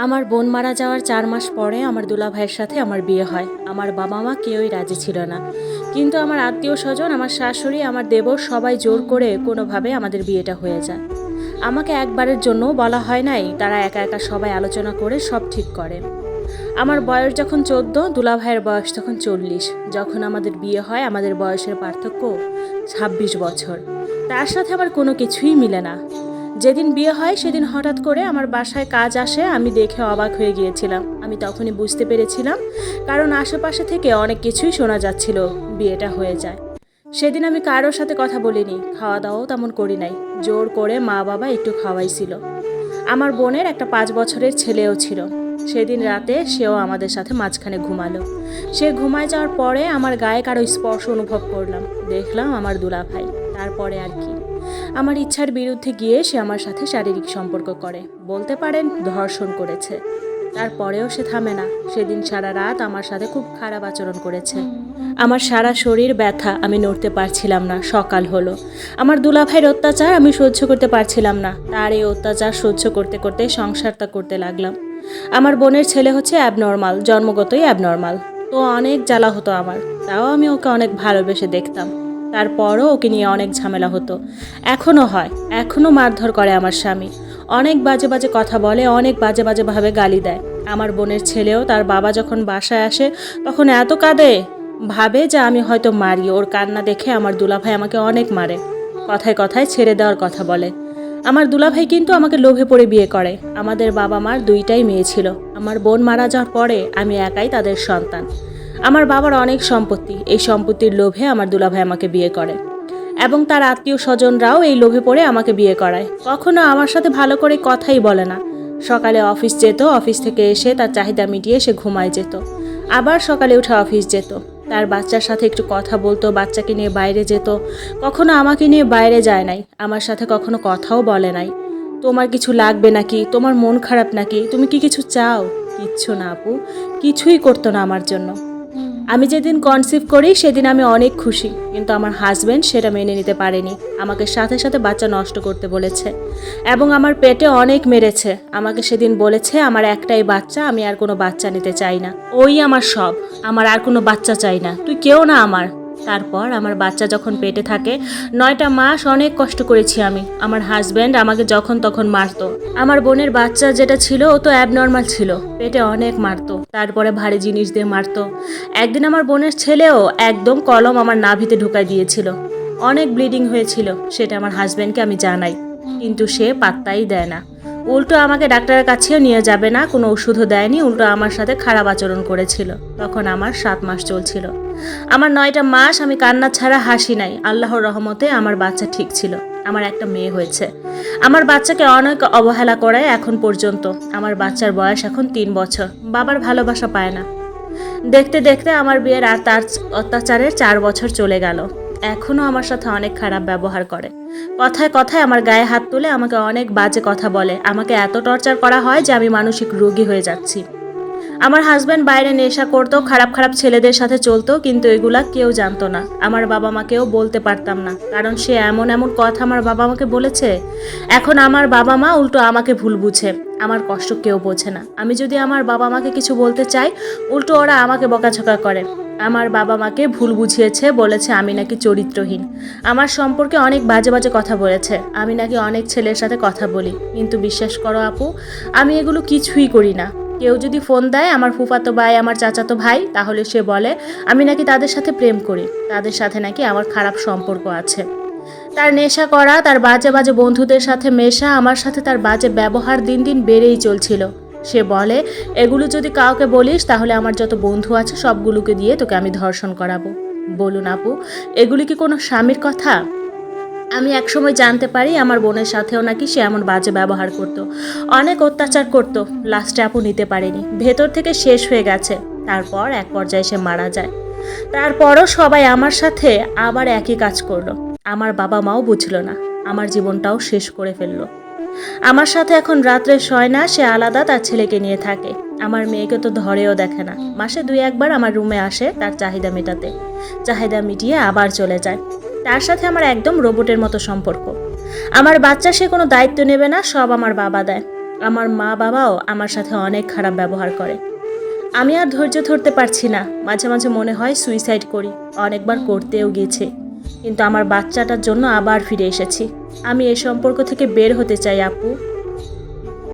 আমার বোন মারা যাওয়ার চার মাস পরে আমার দুলা ভাইয়ের সাথে আমার বিয়ে হয়। আমার বাবা মা কেউই রাজি ছিল না। কিন্তু আমার আত্মীয় স্বজন আমার শাশুড়ি, আমার দেবর সবাই জোর করে কোনোভাবে আমাদের বিয়েটা হয়ে যায়। আমাকে একবারের জন্য বলা হয় নাই, তারা একা একা সবাই আলোচনা করে সব ঠিক করে। আমার বয়স যখন চোদ্দ দুলা ভাইয়ের বয়স তখন চল্লিশ। যখন আমাদের বিয়ে হয়, আমাদের বয়সের পার্থক্য ছাব্বিশ বছর। তার সাথে আমার কোনো কিছুই মিলে না। যেদিন বিয়ে হয় সেদিন হঠাৎ করে আমার বাসায় কাজ আসে, আমি দেখে অবাক হয়ে গিয়েছিলাম। আমি তখনই বুঝতে পেরেছিলাম, কারণ আশেপাশে থেকে অনেক কিছুই শোনা যাচ্ছিল, বিয়েটা হয়ে যায়। সেদিন আমি কারোর সাথে কথা বলিনি খাওয়া দাওয়াও তেমন করি নাই, জোর করে মা বাবা একটু খাওয়াইছিল। আমার বোনের একটা পাঁচ বছরের ছেলেও ছিল। সেদিন রাতে সেও আমাদের সাথে মাঝখানে ঘুমালো। সে ঘুমায় যাওয়ার পরে আমার গায়ে কারও স্পর্শ অনুভব করলাম, দেখলাম আমার দুলা ভাই তারপরে আর কি। আমার ইচ্ছার বিরুদ্ধে গিয়ে সে আমার সাথে শারীরিক সম্পর্ক করে। বলতে পারেন, ধর্ষণ করেছে। তারপরেও সে থামে না। সেদিন সারা রাত আমার সাথে খুব খারাপ আচরণ করেছে। আমার সারা শরীর ব্যথা, আমি নড়তে পারছিলাম না। সকাল হলো। আমার দুলাভাইয়ের অত্যাচার আমি সহ্য করতে পারছিলাম না। তার এই অত্যাচার সহ্য করতে করতে সংসারটা করতে লাগলাম। আমার বোনের ছেলে হচ্ছে অ্যাবনর্মাল জন্মগতই অ্যাবনর্মাল তো অনেক জ্বালা হতো আমার। তাও আমি ওকে অনেক ভালোবেসে দেখতাম। তারপরও ওকে নিয়ে অনেক ঝামেলা হতো। এখনও হয়, এখনও মারধর করে আমার স্বামী। অনেক বাজে বাজে কথা বলে, অনেক বাজে বাজেভাবে গালি দেয়। আমার বোনের ছেলেও তার বাবা যখন বাসায় আসে, তখন এত কাঁদে, ভাবে যে আমি হয়তো মারি। ওর কান্না দেখে আমার দুলাভাই আমাকে অনেক মারে। কথায় কথায় ছেড়ে দেওয়ার কথা বলে। আমার দুলাভাই কিন্তু আমাকে লোভে পড়ে বিয়ে করে। আমাদের বাবা মার দুইটাই মেয়ে ছিল। আমার বোন মারা যাওয়ার পরে আমি একাই তাদের সন্তান। আমার বাবার অনেক সম্পত্তি। এই সম্পত্তির লোভে আমার দুলাভাই আমাকে বিয়ে করে। এবং তার আত্মীয় স্বজনরাও এই লোভে পড়ে আমাকে বিয়ে করায়। কখনো আমার সাথে ভালো করে কথাই বলে না। সকালে অফিস যেত, অফিস থেকে এসে তার চাহিদা মিটিয়ে সে ঘুমায় যেত। আবার সকালে উঠে অফিস যেত। তার বাচ্চার সাথে একটু কথা বলতো, বাচ্চাকে নিয়ে বাইরে যেত। কখনো আমাকে নিয়ে বাইরে যায় নাই। আমার সাথে কখনো কথাও বলে নাই। তোমার কিছু লাগবে নাকি? তোমার মন খারাপ নাকি? তুমি কি কিছু চাও? কিচ্ছু না আপু। কিছুই করতো না আমার জন্য। আমি যেদিন কনসিভ করি, সেদিন আমি অনেক খুশি। কিন্তু আমার হাজব্যান্ড সেটা মেনে নিতে পারেনি। আমাকে সাথে সাথে বাচ্চা নষ্ট করতে বলেছে। এবং আমার পেটে অনেক মেরেছে। আমাকে সেদিন বলেছে, আমার একটাই বাচ্চা, আমি আর কোনো বাচ্চা নিতে চাই না। ওই আমার সব। আমার আর কোনো বাচ্চা চাই না। তুই কেউ না আমার। তারপর আমার বাচ্চা যখন পেটে থাকে, নয়টা মাস অনেক কষ্ট করেছি আমি। আমার হাজব্যান্ড আমাকে যখন তখন মারতো। আমার বোনের বাচ্চা যেটা ছিল, ও তো অ্যাবনর্মাল ছিল। পেটে অনেক মারতো। তারপরে ভারী জিনিস দিয়ে মারতো। একদিন আমার বোনের ছেলেও একদম কলম আমার নাভিতে ঢুকাই দিয়েছিল। অনেক ব্লিডিং হয়েছিল, সেটা আমার হাজব্যান্ডকে আমি জানাই। কিন্তু সে পাত্তাই দেয় না। উল্টো আমাকে ডাক্তারের কাছেও নিয়ে যাবে না, কোনো ওষুধও দেয়নি, উল্টো আমার সাথে খারাপ আচরণ করেছিল। তখন আমার সাত মাস চলছিল। আমার নয়টা মাস আমি কান্না ছাড়া হাসি নাই, আল্লাহর রহমতে আমার বাচ্চা ঠিক ছিল। আমার একটা মেয়ে হয়েছে। আমার বাচ্চাকে অনেক অবহেলা করে এখন পর্যন্ত। আমার বাচ্চার বয়স এখন তিন বছর, বাবার ভালোবাসা পায় না। দেখতে দেখতে আমার বিয়ের আর তার অত্যাচারের চার বছর চলে গেল। এখনও আমার সাথে অনেক খারাপ ব্যবহার করে। কথায় কথায় আমার গায়ে হাত তুলে আমাকে অনেক বাজে কথা বলে। আমাকে এত টর্চার করা হয় যে আমি মানসিক রোগী হয়ে যাচ্ছি। আমার হাজব্যান্ড বাইরে নেশা করতো খারাপ খারাপ ছেলেদের সাথে চলতো কিন্তু এগুলা কেউ জানতো না। আমার বাবা মাকেও বলতে পারতাম না। কারণ সে এমন এমন কথা আমার বাবা মাকে বলেছে, এখন আমার বাবা মা উল্টো আমাকে ভুল বুঝে। আমার কষ্ট কেউ বোঝে না। আমি যদি আমার বাবা মাকে কিছু বলতে চাই, উল্টো ওরা আমাকে বকাঝকা করে। আমার বাবা মাকে ভুল বুঝিয়েছে, বলেছে আমি নাকি চরিত্রহীন। আমার সম্পর্কে অনেক বাজে বাজে কথা বলেছে। আমি নাকি অনেক ছেলের সাথে কথা বলি। কিন্তু বিশ্বাস করো আপু, আমি এগুলো কিছুই করি না। কেউ যদি ফোন দেয়, আমার ফুফাতো ভাই, আমার চাচাতো ভাই, তাহলে সে বলে, আমি নাকি তাদের সাথে প্রেম করি। তাদের সাথে নাকি আমার খারাপ সম্পর্ক আছে। তার নেশা করা, তার বাজে বাজে বন্ধুদের সাথে মেশা, আমার সাথে তার বাজে ব্যবহার দিন দিন বেড়েই চলছিল। সে বলে, এগুলো যদি কাউকে বলিস, তাহলে আমার যত বন্ধু আছে সবগুলোকে দিয়ে তোকে আমি ধর্ষণ করাবো। বলুন আপু, এগুলি কি কোনো স্বামীর কথা? আমি একসময় জানতে পারি আমার বোনের সাথেও নাকি সে এমন বাজে ব্যবহার করত। অনেক অত্যাচার করত লাস্টে আপু নিতে পারেনি। ভেতর থেকে শেষ হয়ে গেছে। তারপর এক পর্যায়ে সে মারা যায়। তারপরও সবাই আমার সাথে আবার একই কাজ করল। আমার বাবা মাও বুঝলো না। আমার জীবনটাও শেষ করে ফেলল। আমার সাথে এখন রাত্রে শয় না, সে আলাদা, তার ছেলেকে নিয়ে থাকে। আমার মেয়েকে তো ধরেও দেখে না। মাসে দুই একবার আমার রুমে আসে তার চাহিদা মেটাতে। চাহিদা মিটিয়ে আবার চলে যায়। তার সাথে আমার একদম রোবটের মতো সম্পর্ক। আমার বাচ্চা সে কোনো দায়িত্ব নেবে না, সব আমার বাবা দেয়। আমার মা বাবাও আমার সাথে অনেক খারাপ ব্যবহার করে। আমি আর ধৈর্য ধরতে পারছি না। মাঝে মাঝে মনে হয় সুইসাইড করি। অনেকবার করতেও গেছে। কিন্তু আমার বাচ্চাটার জন্য আবার ফিরে এসেছি। আমি এ সম্পর্ক থেকে বের হতে চাই আপু।